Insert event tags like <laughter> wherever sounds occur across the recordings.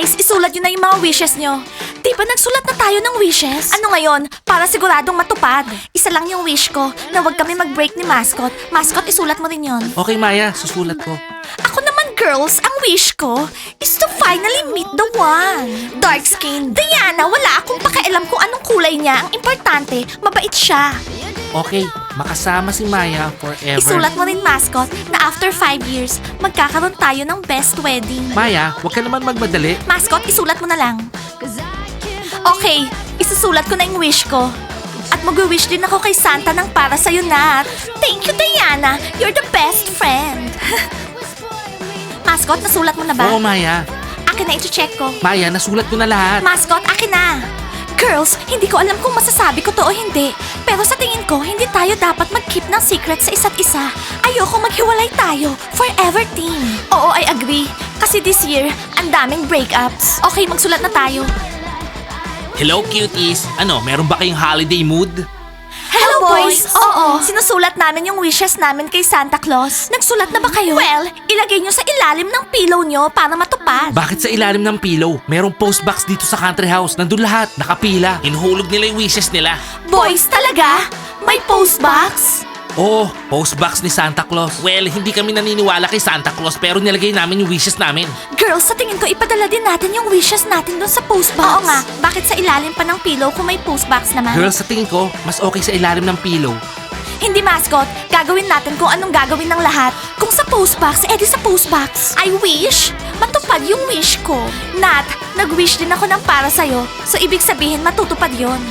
Ice, isulat nyo na yung mga wishes nyo. Di ba nagsulat na tayo ng wishes? Ano ngayon? Para siguradong matupad. Isa lang yung wish ko, na wag kami mag-break ni Mascot. Mascot, isulat mo rin yon. Okay, Maya, susulat ko. Ako naman, girls, ang wish ko is to finally meet the one. Dark skin. Diana, wala akong pakialam kung anong kulay niya. Ang importante, mabait siya. Okay, makasama si Maya forever. Isulat mo rin, mascot, na after five years, magkakaroon tayo ng best wedding. Maya, huwag ka naman magmadali. Mascot, isulat mo na lang. Okay, isusulat ko na yung wish ko. At mag-wish din ako kay Santa ng para sa'yo, Nat. Thank you, Diana. You're the best friend. <laughs> Mascot, nasulat mo na ba? Oo, Maya. Akin na ito-check ko. Maya, nasulat ko na lahat. Mascot, akin na! Girls, hindi ko alam kung masasabi ko to o hindi. Pero sa tingin ko, hindi tayo dapat mag-keep ng secret sa isa't isa. Ayoko maghiwalay tayo. Forever team. Oo, I agree. Kasi this year, ang daming breakups. Okay, magsulat na tayo. Hello, cuties. Ano, meron ba kayong holiday mood? Hello, boys! Oo, sinusulat namin yung wishes namin kay Santa Claus. Nagsulat na ba kayo? Well, ilagay nyo sa ilalim ng pillow nyo para matupad. Bakit sa ilalim ng pillow? Merong postbox dito sa country house. Nandun lahat, nakapila. Inuhulog nila yung wishes nila. Boys, talaga? May postbox? Oh, postbox ni Santa Claus. Well, hindi kami naniniwala kay Santa Claus pero nilagay namin yung wishes namin. Girls, sa tingin ko ipadala din natin yung wishes natin doon sa postbox. Oo nga, bakit sa ilalim pa ng pillow kung may postbox naman? Girls, sa tingin ko, mas okay sa ilalim ng pillow. Hindi mascot, gagawin natin kung anong gagawin ng lahat. Kung sa postbox, edi sa postbox. I wish matupad yung wish ko. Nat, nag-wish din ako ng para sa'yo. So ibig sabihin matutupad yon.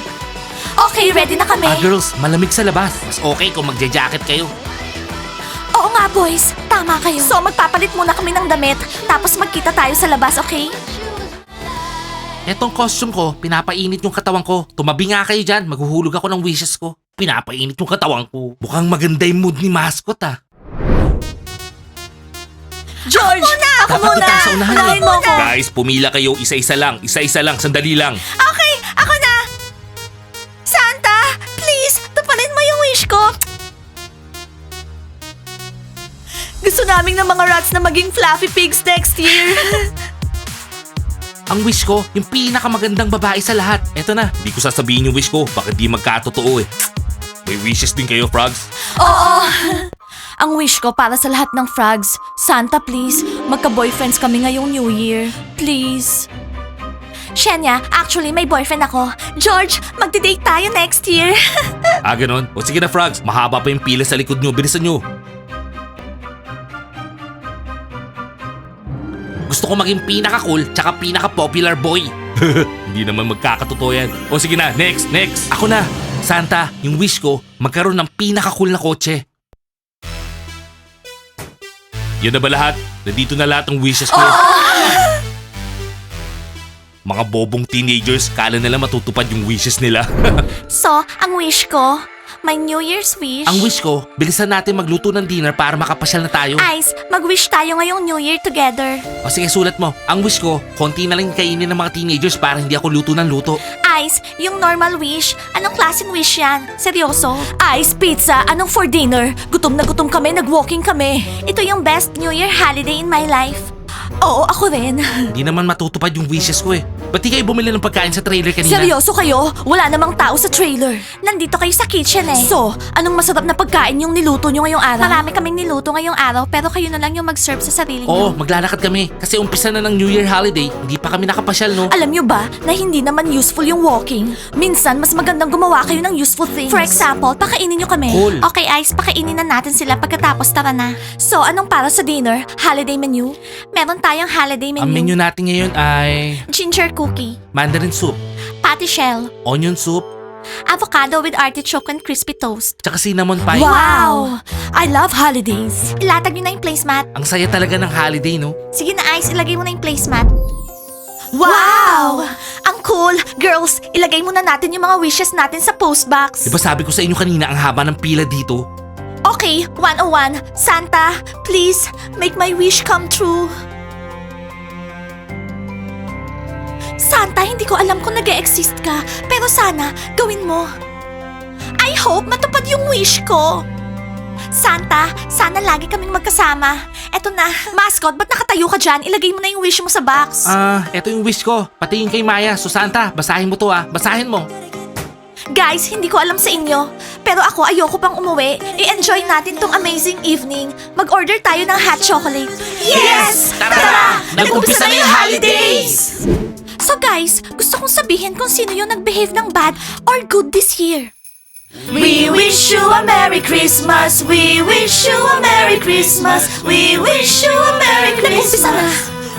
Okay, ready na kami. Ah, girls, malamig sa labas. Mas okay kung magja-jacket kayo. Oo nga, boys. Tama kayo. So magpapalit muna kami ng damit, tapos magkita tayo sa labas, okay? Etong costume ko, pinapainit yung katawan ko. Tumabi nga kayo dyan, maghuhulog ako ng wishes ko. Pinapainit yung katawan ko. Mukhang maganda yung mood ni mascot ah. George! Ako muna! Ako Dapat muna! unahan. Unahin mo ako. Guys, pumila kayo isa-isa lang. Isa-isa lang, sandali lang. Okay, Gusto namin ng mga rats na maging fluffy pigs next year. <laughs> Ang wish ko, yung pinakamagandang babae sa lahat. Eto na, hindi ko sasabihin yung wish ko. Bakit di magkatotoo eh. May wishes din kayo, frogs? Oo. <laughs> Ang wish ko para sa lahat ng frogs, Santa please, magka-boyfriends kami ngayong New Year. Please. Shenya, actually may boyfriend ako. George, magdi-date tayo next year. <laughs> Ah, ganun? O sige na, frogs. Mahaba pa yung pila sa likod nyo. Bilisan nyo. Gusto ko maging pinaka-cool tsaka pinaka-popular boy. <laughs> Hindi naman magkakatotoo yan. O sige na, next, next. Ako na. Santa, yung wish ko, magkaroon ng pinaka-cool na kotse. Yun na ba lahat? Nandito na lahat ng wishes ko. Mga bobong teenagers, kala nila matutupad yung wishes nila. <laughs> so, ang wish ko, my New Year's wish. Ang wish ko, bilisan natin magluto ng dinner para makapasyal na tayo. Ice, mag-wish tayo ngayong New Year together. O sige, sulat mo. Ang wish ko, konti na lang kainin ng mga teenagers para hindi ako luto ng luto. Ice, yung normal wish, anong klaseng wish yan? Seryoso? Ice, pizza, anong for dinner? Gutom na gutom kami, nag-walking kami. Ito yung best New Year holiday in my life. Oo, ako rin. <laughs> Hindi naman matutupad yung wishes ko eh. Ba't di kayo bumili ng pagkain sa trailer kanina? Seryoso kayo? Wala namang tao sa trailer. Nandito kayo sa kitchen eh. So, anong masarap na pagkain yung niluto nyo ngayong araw? Marami kaming niluto ngayong araw, pero kayo na lang yung mag-serve sa sarili Oo, nyo. maglalakad kami. Kasi umpisa na ng New Year holiday, hindi pa kami nakapasyal no? Alam nyo ba na hindi naman useful yung walking? Minsan, mas magandang gumawa kayo ng useful things. For example, pakainin nyo kami. Cool. Okay, Ice, pakainin na natin sila pagkatapos tara na. So, anong para sa dinner? Holiday menu? Meron tayong holiday menu. Ang menu natin ngayon ay Ginger cookie, mandarin soup, patty shell, onion soup, avocado with artichoke and crispy toast. tsaka cinnamon pie. Wow! I love holidays. Ilatag nyo na yung placemat. Ang saya talaga ng holiday no? Sige na, Ice, ilagay mo na yung placemat. Wow! Ang cool! Girls, ilagay muna natin yung mga wishes natin sa postbox. Di ba sabi ko sa inyo kanina ang haba ng pila dito? Okay, 101. Santa, please, make my wish come true. Santa, hindi ko alam kung nag exist ka, pero sana, gawin mo. I hope matupad yung wish ko. Santa, sana lagi kaming magkasama. Eto na, mascot, ba't nakatayo ka dyan? Ilagay mo na yung wish mo sa box. Ah, eto yung wish ko. Patingin kay Maya. So Santa, basahin mo to ah. Basahin mo. Guys, hindi ko alam sa inyo. Pero ako ayoko pang umuwi. I-enjoy natin tong amazing evening. Mag-order tayo ng hot chocolate. Yes! Tara! Nag-umpisa na yung holidays! So guys, gusto kong sabihin kung sino yung nag-behave ng bad or good this year. We wish you a Merry Christmas. We wish you a Merry Christmas. We wish you a Merry Christmas. na.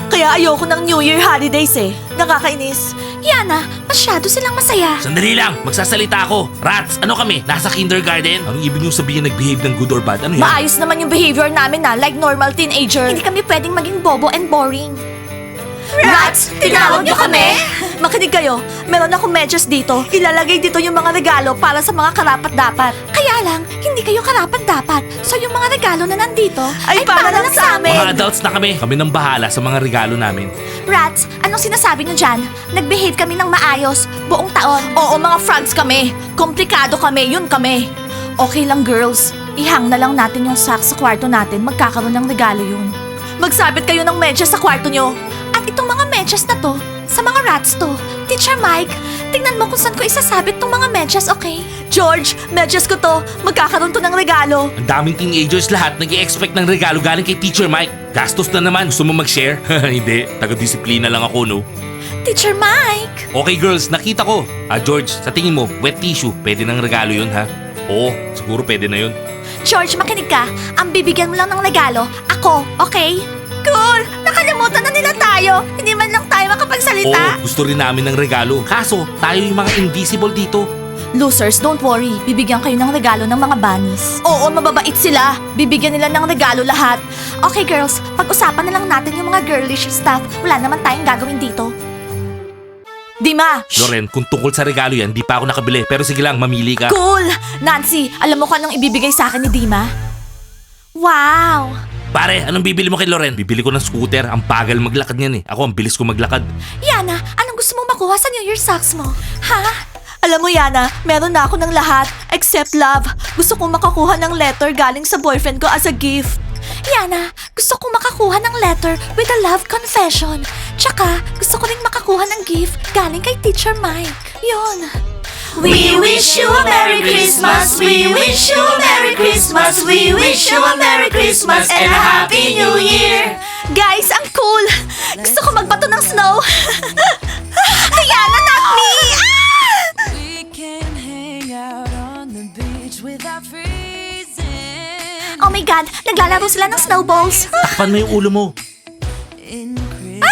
Kaya ayoko ng New Year holidays eh. Nakakainis. Yana, masyado silang masaya. Sandali lang, magsasalita ako. Rats, ano kami? Nasa kindergarten? Anong ibig niyong sabihin nag-behave ng good or bad? Ano yan? Maayos naman yung behavior namin na like normal teenager. Hindi kami pwedeng maging bobo and boring. Rats, tinawag niyo kami? Makinig kayo, meron akong medyas dito. Ilalagay dito yung mga regalo para sa mga karapat-dapat. Kaya lang, hindi kayo karapat-dapat. So yung mga regalo na nandito ay, para, lang sa amin. Mga adults na kami. Kami nang bahala sa mga regalo namin. Rats, anong sinasabi niyo dyan? Nag-behave kami ng maayos, buong taon. Oo, mga frogs kami. Komplikado kami, yun kami. Okay lang, girls. Ihang na lang natin yung socks sa kwarto natin. Magkakaroon ng regalo yun. Magsabit kayo ng medyas sa kwarto nyo. At itong mga medyas na to, sa mga rats to. Teacher Mike, tingnan mo kung saan ko isasabit tong mga medyas, okay? George, medyas ko to. Magkakaroon to ng regalo. Ang daming teenagers lahat nag expect ng regalo galing kay Teacher Mike. Gastos na naman. Gusto mo mag-share? <laughs> Hindi. Taga-disiplina lang ako, no? Teacher Mike! Okay girls, nakita ko. Ah, George, sa tingin mo, wet tissue, pwede ng regalo yun ha? Oo, siguro pwede na yun. George, makinig ka. Ang bibigyan mo lang ng regalo, ako, okay? Cool! Nakalimutan tayo. Hindi man lang tayo makapagsalita. Oo, gusto rin namin ng regalo. Kaso, tayo yung mga invisible dito. Losers, don't worry. Bibigyan kayo ng regalo ng mga bunnies. Oo, mababait sila. Bibigyan nila ng regalo lahat. Okay, girls. Pag-usapan na lang natin yung mga girlish stuff. Wala naman tayong gagawin dito. Dima! Loren, kung tungkol sa regalo yan, di pa ako nakabili. Pero sige lang, mamili ka. Cool! Nancy, alam mo kung anong ibibigay sa akin ni Dima? Wow! Pare, anong bibili mo kay Loren? Bibili ko ng scooter. Ang bagal maglakad niyan eh. Ako, ang bilis ko maglakad. Yana, anong gusto mo makuha sa New Year socks mo? Ha? Alam mo, Yana, meron na ako ng lahat except love. Gusto kong makakuha ng letter galing sa boyfriend ko as a gift. Yana, gusto kong makakuha ng letter with a love confession. Tsaka, gusto ko rin makakuha ng gift galing kay Teacher Mike. Yun. We wish you a Merry Christmas. We wish you a Merry Christmas. We wish you a Merry Christmas and a Happy New Year. Guys, ang cool. Gusto ko magbato ng snow. <laughs> Diana, not me. Ah! We can hang out on the beach without freezing. Oh my God, naglalaro sila ng snowballs. Takpan mo yung ulo mo. In Christmas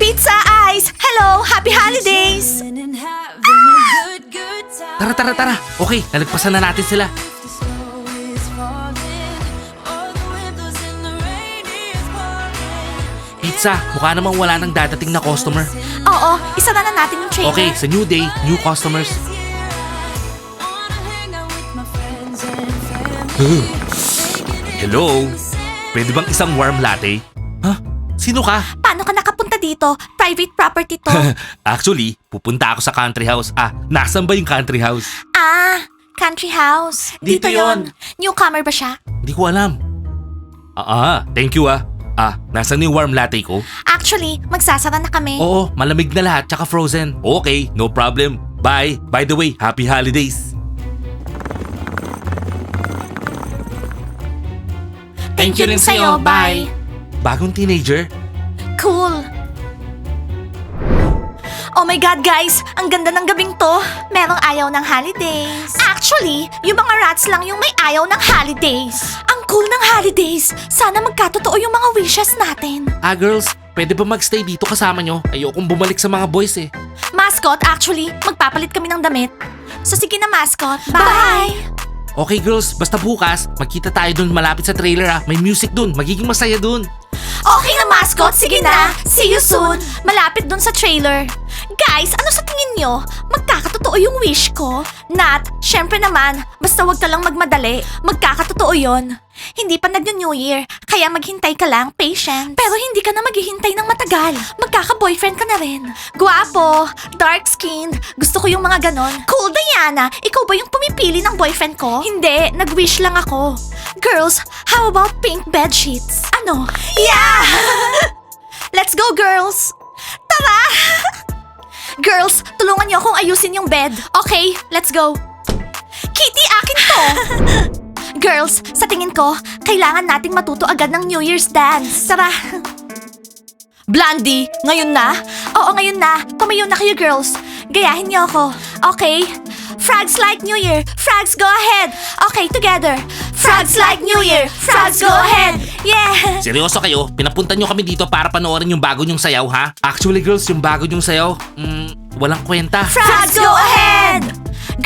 Pizza Ice! Hello! Happy Holidays! Tara, tara, tara. Okay, nalagpasan na natin sila. Pizza, mukha namang wala nang dadating na customer. Oo, isa na na natin yung trailer. Okay, sa new day, new customers. Hello? Pwede bang isang warm latte? Ha? Sino ka? Paano ka dito? Private property to. <laughs> Actually, pupunta ako sa country house. Ah, nasan ba yung country house? ah, country house. Dito yon. Newcomer ba siya? Hindi ko alam. Ah, ah, thank you ah. Ah, nasan yung warm latte ko? Actually, magsasara na kami. Oo, malamig na lahat, tsaka frozen. Okay, no problem. Bye. By the way, happy holidays. Thank you rin sa'yo. Bye. Bagong teenager? Cool. Oh my God, guys! Ang ganda ng gabing to. Merong ayaw ng holidays. Actually, yung mga rats lang yung may ayaw ng holidays. Ang cool ng holidays. Sana magkatotoo yung mga wishes natin. Ah, girls, pwede ba magstay dito kasama nyo? Ayokong bumalik sa mga boys eh. Mascot, actually, magpapalit kami ng damit. So sige na, mascot. Bye! Okay girls, basta bukas, magkita tayo dun malapit sa trailer ah. May music dun, magiging masaya dun. Okay na, mascot. Sige na. See you soon. Malapit dun sa trailer. Guys, ano sa tingin nyo? Magkakatotoo yung wish ko? Nat, syempre naman. Basta wag ka lang magmadali. Magkakatotoo yon. Hindi pa nag-New Year. Kaya maghintay ka lang, patient. Pero hindi ka na maghihintay ng matagal. Magkaka-boyfriend ka na rin. Guwapo, dark-skinned, gusto ko yung mga ganon. Cool, Diana. Ikaw ba yung pumipili ng boyfriend ko? Hindi, nag-wish lang ako. Girls, how about pink bed sheets? Ano? Yeah! <laughs> Let's go, girls! Tara! <laughs> Girls, tulungan niyo akong ayusin yung bed. Okay, let's go. Kitty, akin to! <laughs> Girls, sa tingin ko, kailangan nating matuto agad ng New Year's dance. Tara! Blondie, ngayon na? Oo, ngayon na. Tumayo na kayo, girls. Gayahin niyo ako. Okay? Frogs like New Year. Frogs, go ahead. Okay, together. Frogs like New Year. Frogs, go ahead. Yeah! Seryoso kayo? Pinapunta nyo kami dito para panoorin yung bago nyong sayaw, ha? Actually, girls, yung bago nyong sayaw, mm, walang kwenta. Frogs, go ahead!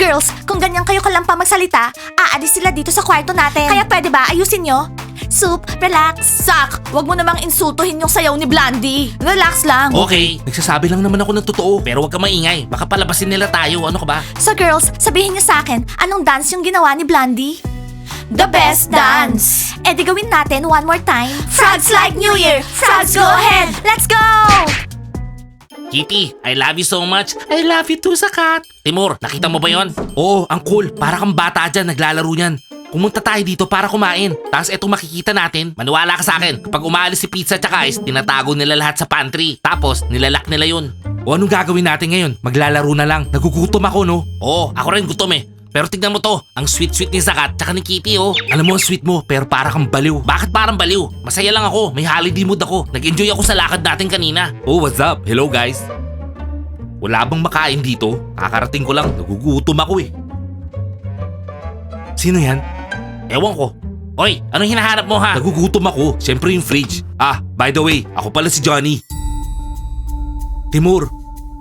Girls, kung ganyan kayo kalampa magsalita, aalis sila dito sa kwarto natin. Kaya pwede ba ayusin nyo? Soup, relax. Sak, wag mo namang insultuhin yung sayaw ni Blandy. Relax lang. Okay, nagsasabi lang naman ako ng totoo. Pero wag ka maingay. Baka palabasin nila tayo. Ano ka ba? So girls, sabihin niyo sa akin, anong dance yung ginawa ni Blondie? The best dance! Eh di gawin natin one more time. Frogs like New Year! Frogs go ahead! Let's go! Kitty, I love you so much. I love you too, Sakat. Timur, nakita mo ba yon? Oo, ang cool. Para kang bata dyan, naglalaro niyan. Pumunta tayo dito para kumain. Tapos eto makikita natin. Maniwala ka sa akin. Kapag umaalis si pizza at ice, tinatago nila lahat sa pantry. Tapos, nilalak nila yun. O anong gagawin natin ngayon? Maglalaro na lang. Nagugutom ako, no? Oo, ako rin gutom eh. Pero tignan mo to, ang sweet-sweet ni Sakat tsaka ni Kitty oh. Alam mo, ang sweet mo, pero para kang baliw. Bakit parang baliw? Masaya lang ako, may holiday mood ako. Nag-enjoy ako sa lakad natin kanina. Oh, what's up? Hello guys. Wala bang makain dito? Kakarating ko lang, nagugutom ako eh. Sino yan? Ewan ko. Oy, anong hinahanap mo ha? Nagugutom ako. Siyempre yung fridge. Ah, by the way, ako pala si Johnny. Timur.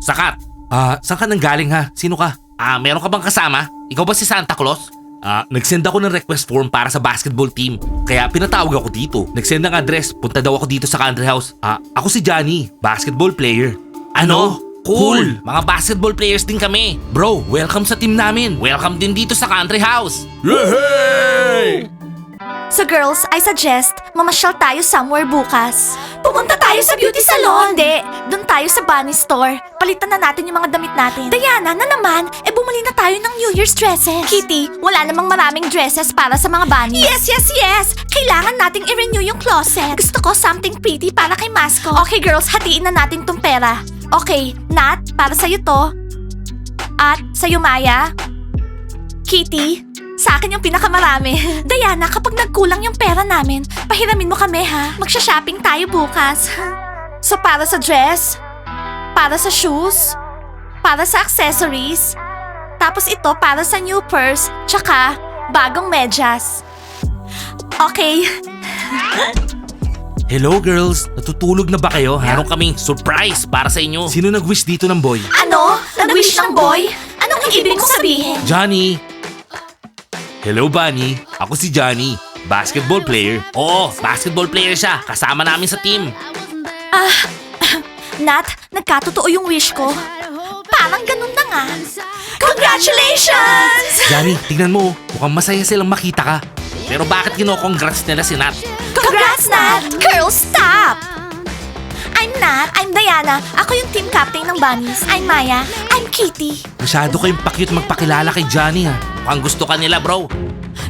Sakat. Ah, saan ka nang galing ha? Sino ka? Ah, meron ka bang kasama? Ikaw ba si Santa Claus? Ah, nagsend ako ng request form para sa basketball team. Kaya pinatawag ako dito. Nagsend ng address, punta daw ako dito sa country house. Ah, ako si Johnny, basketball player. Ano? Cool! Mga basketball players din kami. Bro, welcome sa team namin. Welcome din dito sa country house. Yay! So girls, I suggest mamasyal tayo somewhere bukas. Pumunta tayo sa beauty salon! Hindi, doon tayo sa bunny store. Palitan na natin yung mga damit natin. Diana, na naman, eh bumili na tayo ng New Year's dresses. Kitty, wala namang maraming dresses para sa mga bunnies. Yes, yes, yes! Kailangan nating i-renew yung closet. Gusto ko something pretty para kay Masco. Okay girls, hatiin na natin tong pera. Okay, Nat, para sa'yo to. At sa'yo Maya. Kitty, sa akin yung pinakamarami. <laughs> Diana, kapag nagkulang yung pera namin, pahiramin mo kami ha. Magsha-shopping tayo bukas. <laughs> so para sa dress, para sa shoes, para sa accessories, tapos ito para sa new purse, tsaka bagong medyas. Okay, <laughs> Hello girls, natutulog na ba kayo? Meron kaming surprise para sa inyo. Sino nag-wish dito ng boy? ano? Nag-wish ng boy? Anong ibig mong sabihin? Johnny! Hello Bunny, ako si Johnny, basketball player. Oo, basketball player siya, kasama namin sa team. <laughs> Nat, nagkatotoo yung wish ko. Parang ganun na nga. Congratulations! Johnny, tingnan mo, mukhang masaya silang makita ka. Pero bakit kino-congrats nila si Nat? Congrats, Nat! Girls, stop! I'm Nat. I'm Diana. Ako yung team captain ng Bunnies. I'm Maya. I'm Kitty. Masyado kayong pakyut magpakilala kay Johnny ha. Mukhang gusto ka nila bro.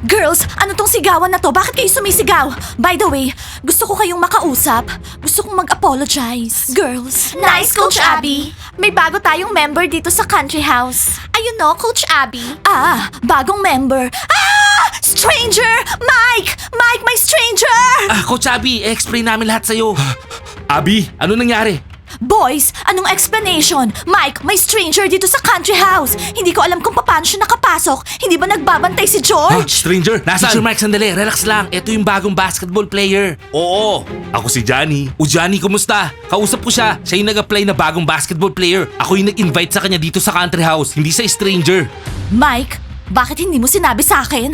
Girls, ano tong sigawan na to? Bakit kayo sumisigaw? By the way, gusto ko kayong makausap. Gusto kong mag-apologize. Girls. Nice, Coach Abby. May bago tayong member dito sa country house. Ayun no, Coach Abby. Ah, bagong member. Ah! Stranger! Mike! Mike, my stranger! Ah, Coach Abby, explain namin lahat sa'yo. Abby, ano nangyari? Boys, anong explanation? Mike, may stranger dito sa country house. Hindi ko alam kung paano siya nakapasok. Hindi ba nagbabantay si George? stranger? Nasaan? Teacher Mike, sandali. Relax lang. Ito yung bagong basketball player. Oo. Ako si Johnny. O Johnny, kumusta? Kausap ko siya. Siya yung nag-apply na bagong basketball player. Ako yung nag-invite sa kanya dito sa country house. Hindi sa stranger. Mike, bakit hindi mo sinabi sa akin?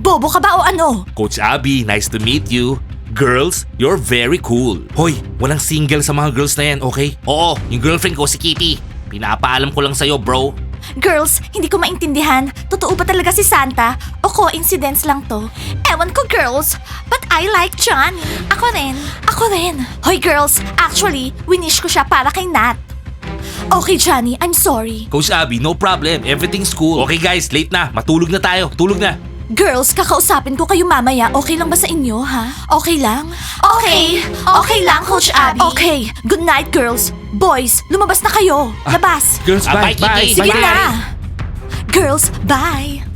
Bobo ka ba o ano? Coach Abby, nice to meet you. Girls, you're very cool. Hoy, walang single sa mga girls na yan, okay? Oo, yung girlfriend ko si Kitty. Pinapaalam ko lang sa'yo, bro. Girls, hindi ko maintindihan. Totoo ba talaga si Santa? O coincidence lang to? Ewan ko, girls. But I like Johnny. Ako rin. Ako rin. Hoy, girls. Actually, winish ko siya para kay Nat. Okay, Johnny. I'm sorry. Coach Abby, no problem. Everything's cool. Okay guys, late na. Matulog na tayo. Tulog na. Girls, kakausapin ko kayo mamaya. Okay lang ba sa inyo, ha? Okay lang? Okay. Okay lang, Coach Abby. Okay. Good night, girls. Boys, lumabas na kayo. Labas. Girls, Ah, bye, bye, Sige bye. na. Girls, bye.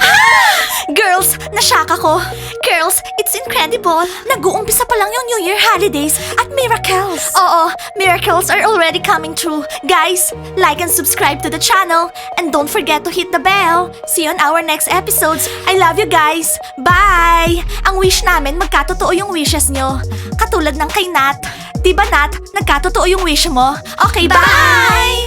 <gasps> Girls, nashock ako. Girls, it's incredible. Nag-uumpisa pa lang yung New Year holidays at miracles. Oo, miracles are already coming true. Guys, like and subscribe to the channel. And don't forget to hit the bell. See you on our next episodes. I love you guys. Bye! Ang wish namin, magkatotoo yung wishes nyo. Katulad ng kay Nat. Diba Nat, nagkatotoo yung wish mo? Okay, bye!